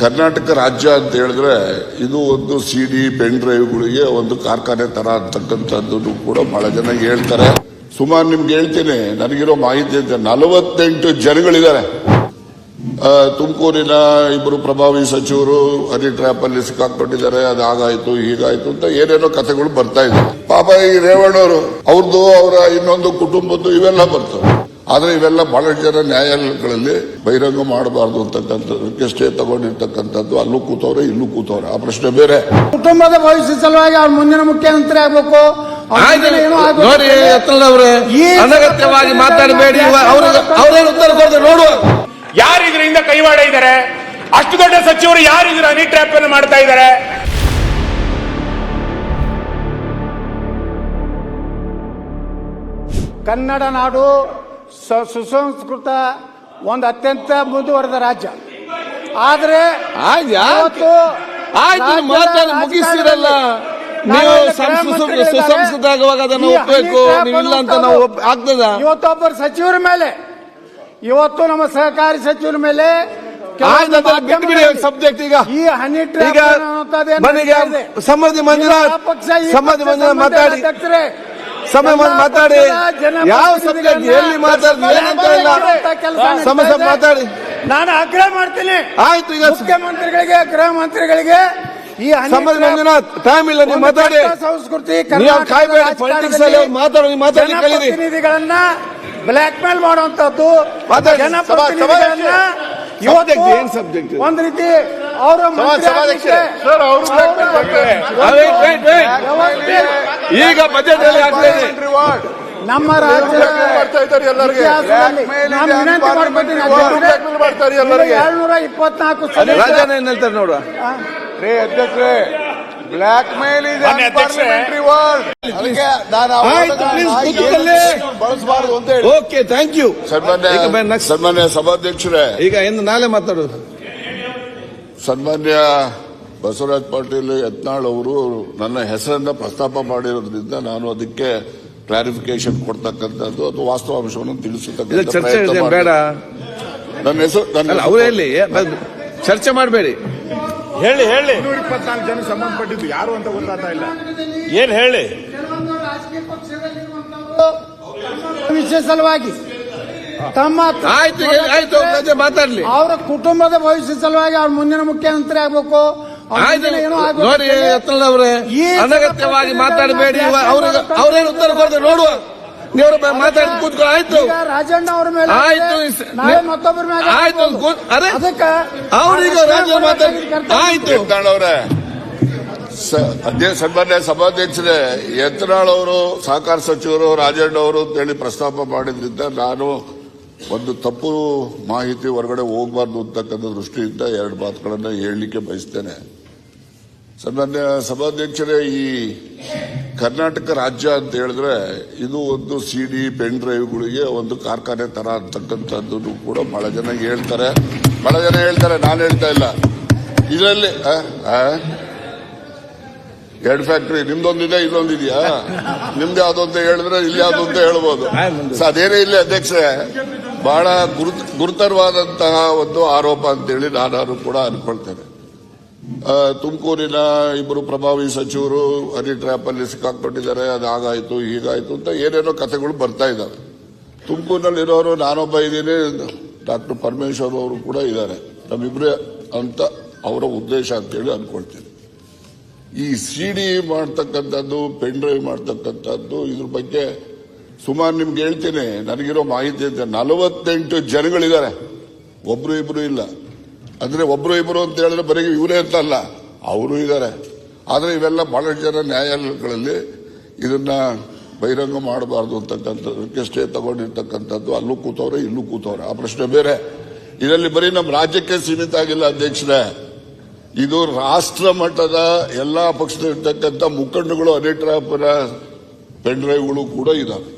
ಕರ್ನಾಟಕ ರಾಜ್ಯ ಅಂತ ಹೇಳಿದ್ರೆ ಇದು ಒಂದು ಸಿ ಡಿ ಪೆನ್ ಡ್ರೈವ್ಗಳಿಗೆ ಒಂದು ಕಾರ್ಖಾನೆ ತರ ಅಂತಕ್ಕಂಥದ್ದು ಕೂಡ ಬಹಳ ಜನ ಹೇಳ್ತಾರೆ. ಸುಮಾರು ನಿಮ್ಗೆ ಹೇಳ್ತೀನಿ, ನನಗಿರೋ ಮಾಹಿತಿ ಅಂತ ನಲವತ್ತೆಂಟು ಜನಗಳಿದ್ದಾರೆ. ತುಮಕೂರಿನ ಇಬ್ಬರು ಪ್ರಭಾವಿ ಸಚಿವರು ಹನಿ ಟ್ರ್ಯಾಪ್ ಅಲ್ಲಿ ಸಿಕ್ಕಾಕೊಂಡಿದ್ದಾರೆ ಅದು ಹಾಗಾಯ್ತು ಹೀಗಾಯ್ತು ಅಂತ ಏನೇನೋ ಕಥೆಗಳು ಬರ್ತಾ ಇದೆ. ಪಾಪ ಈ ರೇವಣ್ಣವರು ಅವ್ರದ್ದು ಅವರ ಇನ್ನೊಂದು ಕುಟುಂಬದ್ದು ಇವೆಲ್ಲ ಬರ್ತವೆ. ಆದ್ರೆ ಇವೆಲ್ಲ ಬಹಳಷ್ಟು ಜನ ನ್ಯಾಯಾಲಯಗಳಲ್ಲಿ ಬಹಿರಂಗ ಮಾಡಬಾರ್ದು ಅಂತಕ್ಕಂಥದ್ದಕ್ಕೆ ಸ್ಟೇ ತಗೊಂಡಿರ್ತಕ್ಕಂಥದ್ದು ಅಲ್ಲೂ ಕೂತವ್ರೆ ಇಲ್ಲೂ ಕೂತವ್ರೆ. ಆ ಪ್ರಶ್ನೆ ಬೇರೆ. ಕುಟುಂಬದ ಭವಿಷ್ಯ ಸಲುವಾಗಿ ಅವ್ರ ಮುಂದಿನ ಮುಖ್ಯಮಂತ್ರಿ ಆಗ್ಬೇಕು. ನೋಡಿ ಅನಗತ್ಯವಾಗಿ ಮಾತಾಡಬೇಡಿ. ಅವ್ರೇನು ಉತ್ತರ ಕೊಡ್ತಾರೆ ನೋಡುವ ಯಾರು ಇದರಿಂದ ಕೈವಾಡ ಇದ್ದಾರೆ? ಅಷ್ಟು ದೊಡ್ಡ ಸಚಿವರು ಯಾರು ಇದ್ರ ಹನಿ ಟ್ರ್ಯಾಪ್ ಅನ್ನು ಮಾಡ್ತಾ ಇದ್ದಾರೆ? ಕನ್ನಡ ನಾಡು ಸ- ಸುಸಂಸ್ಕೃತ ಒಂದು ಅತ್ಯಂತ ಮುಂದುವರೆದ ರಾಜ್ಯ. ಆದ್ರೆ? ಇವತ್ತು ಆಯ್ತು ಮಾತಾಡಿ ಮುಗಿಸ್ತಿರಲ್ಲ ನೀವು ಸುಸಂಸ್ಕೃತ ಆಗುವಾಗ ಅದನ್ನು ಒಪ್ಪಬೇಕು ಅಂತ ನಾವು ಆಗ್ತದ? ಇವತ್ತೊಬ್ಬರು ಸಚಿವರ ಮೇಲೆ ಇವತ್ತು ನಮ್ಮ ಸಹಕಾರಿ ಸಚಿವರ ಮೇಲೆ ಸಬ್ಜೆಕ್ಟ್ ಈಗ. ಈ ಹನಿ ಪಕ್ಷ ಈ ಸಮಾಧಿ ಪಕ್ಷ ಮಾತಾಡಿ. ಸಮಯ ಮಾತಾಡಿ. ಯಾವ ಸಮಯ ಸಬ್ಜೆಕ್ಟ್ ಎಲ್ಲಿ ಮಾತಾಡಿ ಏನಂತ ಇಲ್ಲ. ಸಮಸ್ಯೆ ಮಾತಾಡಿ. ನಾನು ಆಗ್ರಹ ಮಾಡ್ತೀನಿ. ಆಯ್ತು ಈಗ ಮುಖ್ಯಮಂತ್ರಿಗಳಿಗೆ ಗೃಹ ಮಂತ್ರಿಗಳಿಗೆ ಈ ಸಮಯ ಮಂಜುನಾಥ್ ಟೈಮ್ ಇಲ್ಲ ನೀವು ಮಾತಾಡಿ. ಸಂಸ್ಕೃತಿ ನೀವು ಕಾಯ್ಬೇಡಿ ಪೊಲಿಟಿಕ್ಸ್ ಅಲ್ಲಿ ಮಾತಾಡಿ ಮಾತಾಡಿ ಕಲೀರಿ. ಜನಪ್ರತಿನಿಧಿಗಳನ್ನ ಬ್ಲಾಕ್ ಮೇಲ್ ಮಾಡುವಂತದ್ದು. ಜನಪ್ರತಿನಿಧಿಗಳನ್ನ ಇವತ್ತು ಏನ್ ಒಂದ್ ರೀತಿ ಈಗ ಬಜೆಟ್ ಅಲ್ಲಿ ಆಗ್ತಾ ಇದೆ ನಮ್ಮ ರಾಜ್ಯ ಮಾಡ್ತಾ ಇದ್ದಾರೆ ಏಳ್ನೂರ ಇಪ್ಪತ್ನಾಲ್ಕು ರಾಜನ ಏನ್ ಹೇಳ್ತಾರೆ ನೋಡುವ ರೇ ಅಧ್ಯಕ್ಷರೇ ಬ್ಲಾಕ್ ಮೇಲ್ ಇದೆ ಬಳಸಬಾರದು ಅಂತ ಹೇಳಿ. ಓಕೆ ಥ್ಯಾಂಕ್ ಯು ಸನ್ಮಾನ್ಯ ಸಭಾಧ್ಯಕ್ಷರೇ. ಈಗ ಎಂದು ನಾಳೆ ಮಾತಾಡೋದು. ಸನ್ಮಾನ್ಯ ಬಸವರಾಜ್ ಪಾಟೀಲ್ ಯತ್ನಾಳ್ ಅವರು ನನ್ನ ಹೆಸರನ್ನ ಪ್ರಸ್ತಾಪ ಮಾಡಿರೋದ್ರಿಂದ ನಾನು ಅದಕ್ಕೆ ಕ್ಲಾರಿಫಿಕೇಶನ್ ಕೊಡ್ತಕ್ಕಂಥದ್ದು ಅಥವಾ ವಾಸ್ತವಾಂಶವನ್ನು ತಿಳಿಸತಕ್ಕಂಥ ಚರ್ಚೆ ಪ್ರಯತ್ನ ಇದೆ ಬೇಡ. ನನ್ನ ಹೆಸರು ನನ್ನ ಅಲ್ಲ ಅವರೇ ಇಲ್ಲಿ ಚರ್ಚೆ ಮಾಡಬೇಡಿ. ಹೇಳಿ ಹೇಳಿ. ಇಪ್ಪತ್ನಾಲ್ಕು ಜನ ಸಂಬಂಧಪಟ್ಟಿದ್ದು ಯಾರು ಅಂತ ಗೊತ್ತಾಗ್ತಾ ಇಲ್ಲ. ಏನ್ ಹೇಳಿ? ವಿಶೇಷವಾಗಿ ಸಲುವಾಗಿ ತಮ್ಮ ಆಯ್ತು ಆಯ್ತು ಮಾತಾಡ್ಲಿ. ಅವರ ಕುಟುಂಬದ ಭವಿಷ್ಯ ಸಲುವಾಗಿ ಅವ್ರ ಮುಂದಿನ ಮುಖ್ಯಮಂತ್ರಿ ಆಗ್ಬೇಕು. ನೋಡಿ ಅಂತ ಹೇಳಿ ಅನಗತ್ಯವಾಗಿ ಮಾತಾಡಬೇಡಿ ಅವ್ರಿಗೆ ಅವ್ರೇನು ಉತ್ತರ ಕೊಡ್ತಾರೆ ನೋಡುವ. ನೀವು ಮಾತಾಡಿ ಕೂತ್ಕೊ ಆಯ್ತು. ರಾಜಣ್ಣ ಅವ್ರ ಮೇಲೆ ಆಯ್ತು, ಮತ್ತೊಬ್ಬರ ಮೇಲೆ ಆಯ್ತು, ಅರೆ, ಅದಕ್ಕೆ ಅವ್ರೀಗ ರಾಜಣ್ಣ ಮಾತಾಡಿ ಆಯ್ತು. ಅವ್ರೆ ಅಧ್ಯಕ್ಷ ಸನ್ಮಾನ್ಯ ಸಭಾಧ್ಯಕ್ಷರೇ ಯತ್ನಾಳ್ ಅವರು ಸಹಕಾರ ಸಚಿವರು ರಾಜಣ್ಣ ಅವರು ಅಂತೇಳಿ ಪ್ರಸ್ತಾಪ ಮಾಡಿದ್ರಿಂದ ನಾನು ಒಂದು ತಪ್ಪು ಮಾಹಿತಿ ಹೊರಗಡೆ ಹೋಗಬಾರ್ದು ಅಂತಕ್ಕಂಥ ದೃಷ್ಟಿಯಿಂದ ಎರಡು ಮಾತುಗಳನ್ನು ಹೇಳಲಿಕ್ಕೆ ಬಯಸ್ತೇನೆ. ಸನ್ಮಾನ್ಯ ಸಭಾಧ್ಯಕ್ಷರೇ ಈ ಕರ್ನಾಟಕ ರಾಜ್ಯ ಅಂತ ಹೇಳಿದ್ರೆ ಇದು ಒಂದು ಸಿ ಡಿ ಪೆನ್ ಡ್ರೈವ್ಗಳಿಗೆ ಒಂದು ಕಾರ್ಖಾನೆ ತರ ಅಂತಕ್ಕಂಥದ್ದು ಕೂಡ ಬಹಳ ಜನ ಹೇಳ್ತಾರೆ. ಬಹಳ ಜನ ಹೇಳ್ತಾರೆ ನಾನು ಹೇಳ್ತಾ ಇಲ್ಲ. ಇದರಲ್ಲಿ? ಎರಡು ಫ್ಯಾಕ್ಟ್ರಿ ನಿಮ್ದೊಂದಿದೆ ಇದೊಂದಿದೆಯಾ ನಿಮ್ದು ಯಾವ್ದು ಅಂತ ಹೇಳಿದ್ರೆ ಇಲ್ಲಿ ಯಾವ್ದು ಅಂತ ಹೇಳ್ಬೋದು. ಅದೇನೇ ಇಲ್ಲಿ ಅಧ್ಯಕ್ಷರೇ. ಬಹಳ ಗುರುತ, ಗುರುತರವಾದಂತಹ ಒಂದು ಆರೋಪ ಅಂತೇಳಿ ನಾನು ಕೂಡ ಅನ್ಕೊಳ್ತೇನೆ. ತುಮಕೂರಿನ ಇಬ್ಬರು ಪ್ರಭಾವಿ ಸಚಿವರು ಹನಿ ಟ್ರ್ಯಾಪ್ ಅಲ್ಲಿ ಸಿಕ್ಕಾಕೊಂಡಿದ್ದಾರೆ ಅದು ಹಾಗಾಯ್ತು ಹೀಗಾಯ್ತು ಅಂತ ಏನೇನೋ ಕಥೆಗಳು ಬರ್ತಾ ಇದ್ದಾವೆ ತುಮಕೂರಿನಲ್ಲಿ ಇರೋರು ನಾನೊಬ್ಬ ಇದ್ದೀನಿ, ಡಾಕ್ಟರ್ ಪರಮೇಶ್ವರ್ ಅವರು ಕೂಡ ಇದ್ದಾರೆ. ನಮ್ಮಿಬ್ರೆ ಅಂತ ಅವರ ಉದ್ದೇಶ ಅಂತೇಳಿ ಅನ್ಕೊಳ್ತೀನಿ. ಈ ಸಿ ಡಿ ಮಾಡ್ತಕ್ಕಂಥದ್ದು, ಪೆನ್ ಡ್ರೈವ್ ಮಾಡ್ತಕ್ಕಂಥದ್ದು ಇದ್ರ ಬಗ್ಗೆ ಸುಮಾರು ನಿಮ್ಗೆ ಹೇಳ್ತೇನೆ, ನನಗಿರೋ ಮಾಹಿತಿ ಅಂತ ನಲವತ್ತೆಂಟು ಜನಗಳಿದ್ದಾರೆ. ಒಬ್ರು ಇಬ್ರು ಇಲ್ಲ. ಅಂದ್ರೆ ಒಬ್ರು ಇಬ್ರು ಅಂತ ಹೇಳಿದ್ರೆ ಬರೀ ಇವರೇ ಅಂತ ಅಲ್ಲ, ಅವರು ಇದ್ದಾರೆ. ಆದ್ರೆ ಇವೆಲ್ಲ ಬಹಳಷ್ಟು ಜನ ನ್ಯಾಯಾಲಯಗಳಲ್ಲಿ ಇದನ್ನ ಬಹಿರಂಗ ಮಾಡಬಾರ್ದು ಅಂತಕ್ಕಂಥದ್ದಕ್ಕೆ ಸ್ಟೇ ತಗೊಂಡಿರ್ತಕ್ಕಂಥದ್ದು, ಅಲ್ಲೂ ಕೂತವ್ರೆ, ಇಲ್ಲೂ ಕೂತವ್ರೆ. ಆ ಪ್ರಶ್ನೆ ಬೇರೆ. ಇದರಲ್ಲಿ ಬರೀ ನಮ್ಮ ರಾಜ್ಯಕ್ಕೆ ಸೀಮಿತ ಆಗಿಲ್ಲ ಅಧ್ಯಕ್ಷರೇ. ಇದು ರಾಷ್ಟ್ರ ಮಟ್ಟದ ಎಲ್ಲಾ ಪಕ್ಷದಲ್ಲಿರ್ತಕ್ಕಂಥ ಮುಖಂಡಗಳು ಅನಿಟ್ರಾಪರ ಪೆನ್ ಡ್ರೈವ್ಗಳು ಕೂಡ ಇದಾವೆ.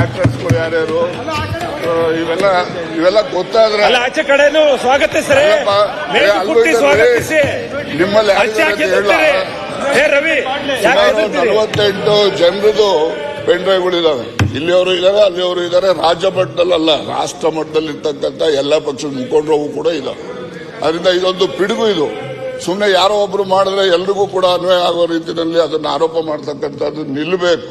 ಆಕ್ಟರ್ಸ್ಗಳು ಯಾರ್ಯಾರು? ಇವೆಲ್ಲ ಇವೆಲ್ಲ ಗೊತ್ತಾದ್ರೆ ಅಲ್ಲ ಆಚೆ ಕಡೆನು ಸ್ವಾಗತಿಸ್ರಿ ಸರ್. ಸ್ವಾಗತಿಸಿ ನಿಮ್ಮಲ್ಲಿ ಹೇಳ. ರವಿ? ನಲವತ್ತೆಂಟು ಜನರದು ಪೆನ್ ಡ್ರೈವ್ಗಳು ಇದಾವೆ. ಇಲ್ಲಿಯವರು ಇದ್ದಾರೆ ಅಲ್ಲಿಯವರು ಇದ್ದಾರೆ ರಾಜ್ಯ ಮಟ್ಟದಲ್ಲಲ್ಲ ರಾಷ್ಟ್ರ ಮಟ್ಟದಲ್ಲಿ ಇರ್ತಕ್ಕಂಥ ಎಲ್ಲ ಪಕ್ಷದ ಮುಖಂಡರು ಕೂಡ ಇದಾವೆ. ಅದರಿಂದ ಇದೊಂದು ಪಿಡುಗು ಇದು. ಸುಮ್ಮನೆ ಯಾರೋ ಒಬ್ರು ಮಾಡಿದ್ರೆ ಎಲ್ರಿಗೂ ಕೂಡ ಅನ್ವಯ ಆಗೋ ರೀತಿಯಲ್ಲಿ ಅದನ್ನು ಆರೋಪ ಮಾಡ್ತಕ್ಕಂಥದ್ದು ನಿಲ್ಲಬೇಕು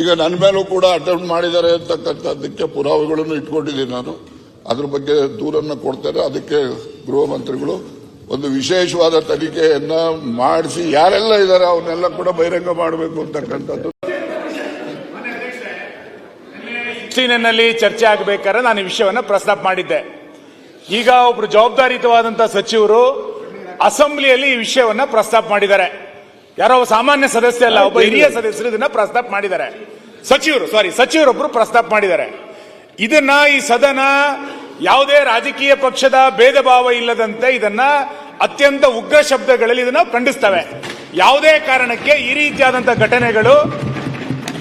ಈಗ ನನ್ನ ಮೇಲೂ ಕೂಡ ಅಟೆಂಪ್ಟ್ ಮಾಡಿದ್ದಾರೆ ಅಂತಕ್ಕಂಥದ್ದಕ್ಕೆ ಪುರಾವೆಗಳನ್ನು ಇಟ್ಕೊಂಡಿದ್ದೀನಿ ನಾನು. ಅದ್ರ ಬಗ್ಗೆ ದೂರನ್ನು ಕೊಡ್ತಾರೆ. ಅದಕ್ಕೆ ಗೃಹ ಮಂತ್ರಿಗಳು ಒಂದು ವಿಶೇಷವಾದ ತನಿಖೆಯನ್ನ ಮಾಡಿಸಿ ಯಾರೆಲ್ಲ ಇದ್ದಾರೆ ಅವನ್ನೆಲ್ಲ ಕೂಡ ಬಹಿರಂಗ ಮಾಡಬೇಕು ಅಂತಕ್ಕಂಥದ್ದು. ನಲ್ಲಿ ಚರ್ಚೆ ಆಗಬೇಕಾದ್ರೆ ನಾನು ಈ ವಿಷಯವನ್ನು ಪ್ರಸ್ತಾಪ ಮಾಡಿದ್ದೆ. ಈಗ ಒಬ್ರು ಜವಾಬ್ದಾರಿಯುತವಾದಂತಹ ಸಚಿವರು ಅಸೆಂಬ್ಲಿಯಲ್ಲಿ ಈ ವಿಷಯವನ್ನು ಪ್ರಸ್ತಾಪ ಮಾಡಿದ್ದಾರೆ. ಯಾರೋ ಒಬ್ಬ ಸಾಮಾನ್ಯ ಸದಸ್ಯ ಅಲ್ಲ ಒಬ್ಬ ಹಿರಿಯ ಸದಸ್ಯರು ಇದನ್ನ ಪ್ರಸ್ತಾಪ ಮಾಡಿದ್ದಾರೆ. ಸಚಿವರು ಸಾರಿ ಸಚಿವರೊಬ್ಬರು ಪ್ರಸ್ತಾಪ ಮಾಡಿದ್ದಾರೆ. ಇದನ್ನ ಈ ಸದನ ಯಾವುದೇ ರಾಜಕೀಯ ಪಕ್ಷದ ಭೇದ ಭಾವ ಇಲ್ಲದಂತೆ ಇದನ್ನ ಅತ್ಯಂತ ಉಗ್ರ ಶಬ್ದಗಳಲ್ಲಿ ಇದನ್ನ ಖಂಡಿಸ್ತವೆ. ಯಾವುದೇ ಕಾರಣಕ್ಕೆ ಈ ರೀತಿಯಾದಂತಹ ಘಟನೆಗಳು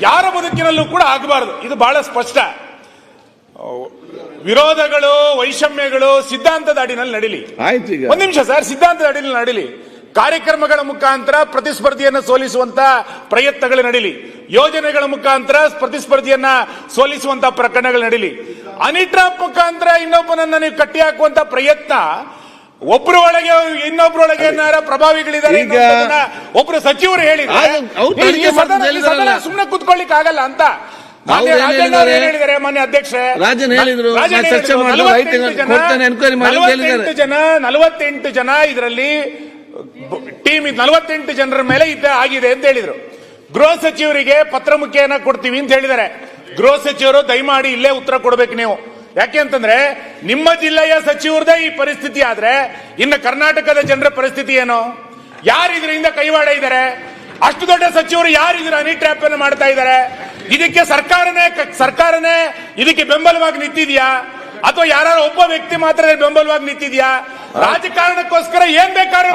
ಯಾರ ಬದುಕಿನಲ್ಲೂ ಕೂಡ ಆಗಬಾರದು. ಇದು ಬಹಳ ಸ್ಪಷ್ಟ. ವಿರೋಧಗಳು ವೈಷಮ್ಯಗಳು ಸಿದ್ಧಾಂತದ ಅಡಿನಲ್ಲಿ ನಡೀಲಿ. ಒಂದ್ ನಿಮಿಷ ಸರ್ ಸಿದ್ಧಾಂತದ ಅಡಿನಲ್ಲಿ ನಡೀಲಿ. ಕಾರ್ಯಕ್ರಮಗಳ ಮುಖಾಂತರ ಪ್ರತಿಸ್ಪರ್ಧಿಯನ್ನ ಸೋಲಿಸುವಂತ ಪ್ರಯತ್ನಗಳು ನಡೀಲಿ. ಯೋಜನೆಗಳ ಮುಖಾಂತರ ಪ್ರತಿಸ್ಪರ್ಧಿಯನ್ನ ಸೋಲಿಸುವಂತ ಪ್ರಕರಣಗಳು ನಡೀಲಿ. ಅನಿಟ್ರಾಪ್ ಮುಖಾಂತರ ಇನ್ನೊಬ್ಬನನ್ನ ನೀವು ಕಟ್ಟಿ ಹಾಕುವಂತ ಪ್ರಯತ್ನ ಒಬ್ರು ಒಳಗೆ ಇನ್ನೊಬ್ರೊಳಗೆ ಏನಾರ ಪ್ರಭಾವಿಗಳಿದ್ದಾರೆ ಒಬ್ರು ಸಚಿವರು ಹೇಳಿದ್ರೆ ಸುಮ್ಮನೆ ಕುತ್ಕೊಳ್ಳಿಕ್ ಆಗಲ್ಲ ಅಂತ. ಹೇಳಿದ್ದಾರೆ? ಹೇಳಿದ್ದಾರೆ ಮಾನ್ಯ ಅಧ್ಯಕ್ಷ ರಾಜನ್ ಹೇಳಿದ್ರು, ಚರ್ಚೆ ಮಾಡಿ ಜನ ನಲವತ್ತೆಂಟು ಜನ ಇದರಲ್ಲಿ ಟೀಮ್ ನಲವತ್ತೆಂಟು ಜನರ ಮೇಲೆ ಇದ್ದ ಆಗಿದೆ ಅಂತ ಹೇಳಿದ್ರು. ಗೃಹ ಸಚಿವರಿಗೆ ಪತ್ರ ಮುಖೇನ ಕೊಡ್ತೀವಿ ಅಂತ ಹೇಳಿದ್ದಾರೆ. ಗೃಹ ಸಚಿವರು ದಯಮಾಡಿ ಇಲ್ಲೇ ಉತ್ತರ ಕೊಡ್ಬೇಕು ನೀವು. ಯಾಕೆ ಅಂತಂದ್ರೆ, ನಿಮ್ಮ ಜಿಲ್ಲೆಯ ಸಚಿವರದೇ ಈ ಪರಿಸ್ಥಿತಿ ಆದ್ರೆ, ಇನ್ನು ಕರ್ನಾಟಕದ ಜನರ ಪರಿಸ್ಥಿತಿ ಏನು? ಯಾರು ಇದರಿಂದ ಕೈವಾಡ ಇದ್ದಾರೆ? ಅಷ್ಟು ದೊಡ್ಡ ಸಚಿವರು ಯಾರು ಇದರ ಅನಿ ಟ್ರ್ಯಾಪ್ ಅನ್ನು ಮಾಡ್ತಾ ಇದ್ದಾರೆ? ಇದಕ್ಕೆ ಸರ್ಕಾರನೇ ಸರ್ಕಾರನೇ ಇದಕ್ಕೆ ಬೆಂಬಲವಾಗಿ ನಿಂತಿದ್ಯಾ? ಅಥವಾ ಯಾರು ಒಬ್ಬ ವ್ಯಕ್ತಿ ಮಾತ್ರ ಬೆಂಬಲವಾಗಿ ನಿಂತಿದ್ಯಾ? ರಾಜಕಾರಣಕ್ಕೋಸ್ಕರ ಏನ್ ಬೇಕಾದ್ರೂ.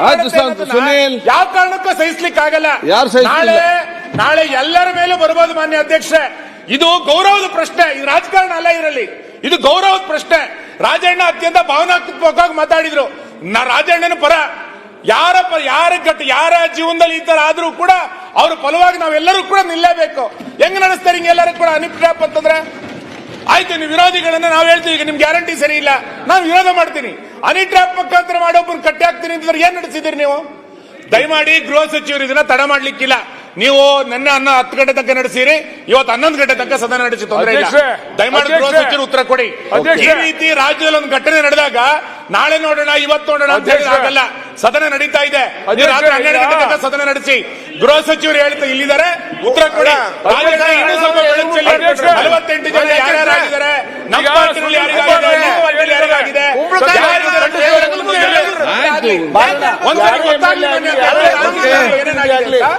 ಯಾವ ಕಾರಣಕ್ಕೂ ಸಹಿಸ್ಲಿಕ್ಕೆ ಆಗಲ್ಲ ನಾಳೆ ನಾಳೆ ಎಲ್ಲರ ಮೇಲೂ ಬರ್ಬೋದು ಮಾನ್ಯ ಅಧ್ಯಕ್ಷ ಇದು ಗೌರವದ ಪ್ರಶ್ನೆ. ಇದು ರಾಜಕಾರಣ ಅಲ್ಲ ಇದರಲ್ಲಿ. ಇದು ಗೌರವದ ಪ್ರಶ್ನೆ. ರಾಜಣ್ಣ ಅತ್ಯಂತ ಭಾವನಾತ್ಮಕವಾಗಿ ಮಾತಾಡಿದ್ರು. ನಾ ರಾಜಣ್ಣನ ಪರ ಯಾರ ಪರ ಯಾರ ಗಟ್ಟ ಯಾರ ಜೀವನದಲ್ಲಿ ಈ ತರ ಆದ್ರೂ ಕೂಡ ಅವ್ರ ಫಲವಾಗಿ ನಾವೆಲ್ಲರೂ ಕೂಡ ನಿಲ್ಲೇಬೇಕು. ಹೆಂಗ್ ನಡೆಸ್ತಾರೆ ಹಿಂಗೆಲ್ಲರೂ ಕೂಡ ಅನಿಪ್ರಾಪ್ ಅಂತಂದ್ರೆ ಆಯ್ತು ನೀವು ವಿರೋಧಿಗಳನ್ನ ನಾವು ಹೇಳ್ತೀವಿ ಈಗ ನಿಮ್ ಗ್ಯಾರಂಟಿ ಸರಿ ಇಲ್ಲ. ನಾನು ವಿರೋಧ ಮಾಡ್ತೀನಿ. ಅನಿ ಟ್ರಾಪ್ ಮುಖಾಂತರ ಮಾಡೋಬ್ರು ಕಟ್ಟಿ ಹಾಕ್ತೀನಿ ಅಂತಂದ್ರೆ ಏನ್ ನಡೆಸಿದಿರಿ ನೀವು? ದಯಮಾಡಿ ಗೃಹ ಸಚಿವರು ಇದನ್ನ ತಡ ಮಾಡ್ಲಿಕ್ಕಿಲ್ಲ. ನೀವು ನಿನ್ನೆ ಅನ್ನ ಹತ್ತು ಗಂಟೆ ತನಕ ನಡೆಸಿರಿ. ಇವತ್ತು ಹನ್ನೊಂದು ಗಂಟೆ ತನಕ ಸದನ ನಡೆಸಿ ತೊಂದರೆ ಇಲ್ಲ. ದಯಮಾಡಿ ಗೃಹ. ಸಚಿವರು ಉತ್ತರ ಕೊಡಿ. ಈ ರೀತಿ ರಾಜ್ಯದಲ್ಲಿ ಒಂದು ಘಟನೆ ನಡೆದಾಗ ನಾಳೆ ನೋಡೋಣ ಇವತ್ತು ನೋಡೋಣ ಅಂತ ಹೇಳಿ ಆಗಲ್ಲ. ಸದನ ನಡೀತಾ ಇದೆ. ರಾತ್ರಿ ಹನ್ನೆರಡು ಗಂಟೆ ತನಕ ಸದನ ನಡೆಸಿ. ಗೃಹ ಸಚಿವರು ಹೇಳ್ತಾ ಇಲ್ಲಿದ್ದಾರೆ. ಉತ್ತರ ಕೊಡಿ. ಇನ್ನೂ ಸ್ವಲ್ಪ. ನಲವತ್ತೆಂಟು ಜನ ಯಾರ್ಯಾರಾಗಿದ್ದಾರೆ ನಮ್ಮ ಪಾರ್ಟಿನಲ್ಲಿ ಯಾರಿಗಾಗಿದೆ ಆಯ್ತು ಒಂದ್ಸರಿ ಗೊತ್ತಾಗ್ಲಿ ಬನ್ನಿ ಅಂತ ಹೇಳಿ, ಏನೇನಾಗಿದೆ ಅಂತ.